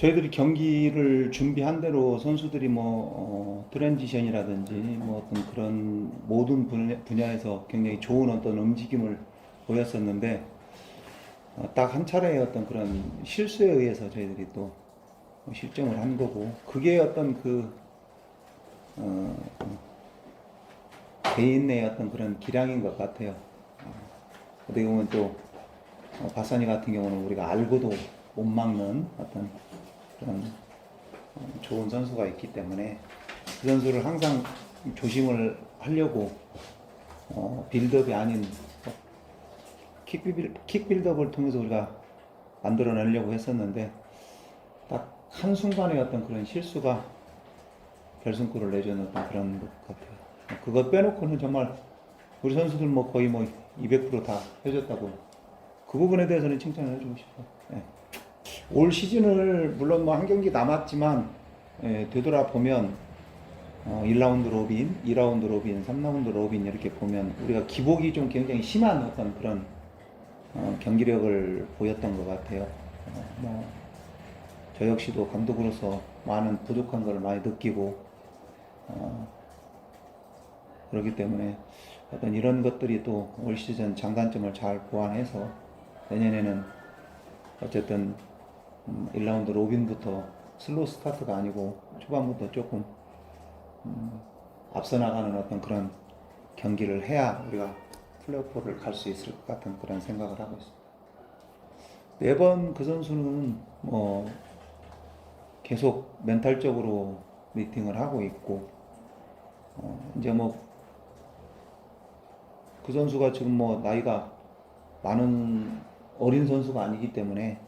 저희들이 경기를 준비한 대로 선수들이 뭐 어, 트랜지션이라든지 뭐 어떤 그런 모든 분야, 분야에서 굉장히 좋은 어떤 움직임을 보였었는데 어, 딱 한 차례의 어떤 그런 실수에 의해서 저희들이 또 실점을 한 거고 그게 어떤 그 어, 개인의 어떤 그런 기량인 것 같아요. 어, 어떻게 보면 또 어, 바사니 같은 경우는 우리가 알고도 못 막는 어떤 그런 어, 좋은 선수가 있기 때문에 그 선수를 항상 조심을 하려고 어, 빌드업이 아닌 킥빌, 킥빌드업을 통해서 우리가 만들어내려고 했었는데 딱 한순간의 어떤 그런 실수가 결승골을 내주는 그런 것 같아요. 그거 빼놓고는 정말 우리 선수들 뭐 거의 뭐 200%다 해줬다고 그 부분에 대해서는 칭찬을 해주고 싶어요. 예. 올 시즌을 물론 뭐 한 경기 남았지만 예, 되돌아보면 어, 1라운드 로빈, 2라운드 로빈, 3라운드 로빈 이렇게 보면 우리가 기복이 좀 굉장히 심한 어떤 그런 어, 경기력을 보였던 것 같아요. 어, 뭐, 저 역시도 감독으로서 많은 부족한 걸 많이 느끼고 어, 그렇기 때문에 어떤 이런 것들이 또 올 시즌 장단점을 잘 보완해서 내년에는 어쨌든 음, 1라운드 로빈부터 슬로우 스타트가 아니고 초반부터 조금 음, 앞서 나가는 어떤 그런 경기를 해야 우리가 플레이오프를 갈 수 있을 것 같은 그런 생각을 하고 있습니다. 매번 그 선수는 뭐 계속 멘탈적으로 미팅을 하고 있고 어, 이제 뭐 그 선수가 지금 뭐 나이가 많은 어린 선수가 아니기 때문에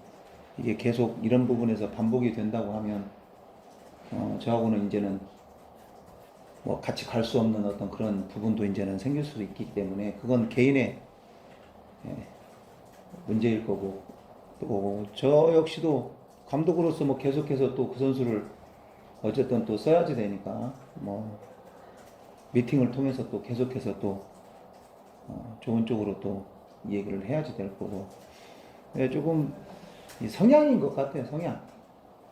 이게 계속 이런 부분에서 반복이 된다고 하면 어, 저하고는 이제는 뭐 같이 갈 수 없는 어떤 그런 부분도 이제는 생길 수도 있기 때문에 그건 개인의 예, 문제일 거고. 또 저 역시도 감독으로서 뭐 계속해서 또 그 선수를 어쨌든 또 써야지 되니까 뭐 미팅을 통해서 또 계속해서 또 어, 좋은 쪽으로 또 얘기를 해야지 될 거고. 예, 조금 이 성향인 것 같아요 성향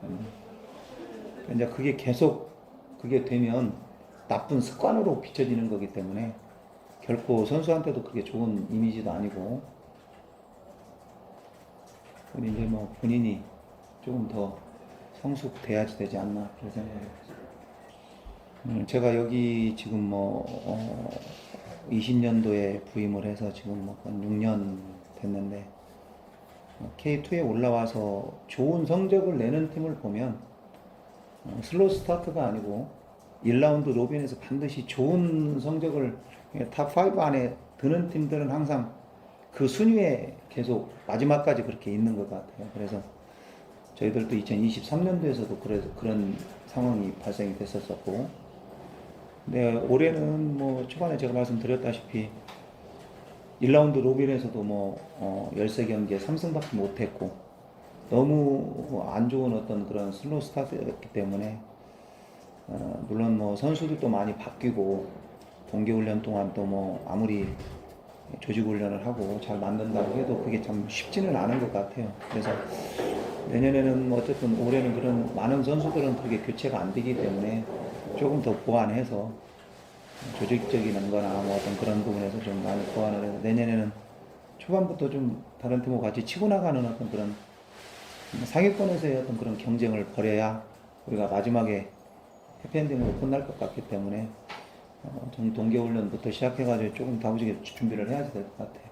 음. 이제 그게 계속 그게 되면 나쁜 습관으로 비춰지는 거기 때문에 결코 선수한테도 그게 좋은 이미지도 아니고 이제 뭐 본인이 조금 더 성숙돼야지 되지 않나 그런 해요. 음, 제가 여기 지금 뭐 어, 20년도에 부임을 해서 지금 뭐한 6년 됐는데 어, K2에 올라와서 좋은 성적을 내는 팀을 보면 어, 슬로우 스타트가 아니고 1라운드 로빈에서 반드시 좋은 성적을 탑5 안에 드는 팀들은 항상 그 순위에 계속 마지막까지 그렇게 있는 것 같아요. 그래서 저희들도 2023년도에서도 그래서 그런 상황이 발생이 됐었었고, 네, 올해는 뭐 초반에 제가 말씀드렸다시피 1라운드 로빈에서도 뭐 어, 13경기에 3승밖에 못했고 너무 안 좋은 어떤 그런 슬로우 스타트였기 때문에 어, 물론 뭐 선수들도 많이 바뀌고 동계훈련 동안 또 뭐 아무리 조직훈련을 하고 잘 만든다고 해도 그게 참 쉽지는 않은 것 같아요. 그래서 내년에는 뭐 어쨌든 올해는 그런 많은 선수들은 그렇게 교체가 안 되기 때문에 조금 더 보완해서 조직적인 거나 뭐 어떤 그런 부분에서 좀 많이 보완을 해서 내년에는 초반부터 좀 다른 팀하고 같이 치고 나가는 어떤 그런 상위권에서의 어떤 그런 경쟁을 벌여야 우리가 마지막에 해피엔딩으로 끝날 것 같기 때문에 어, 좀 동계훈련부터 시작해가지고 조금 다부지게 준비를 해야지 될것 같아요.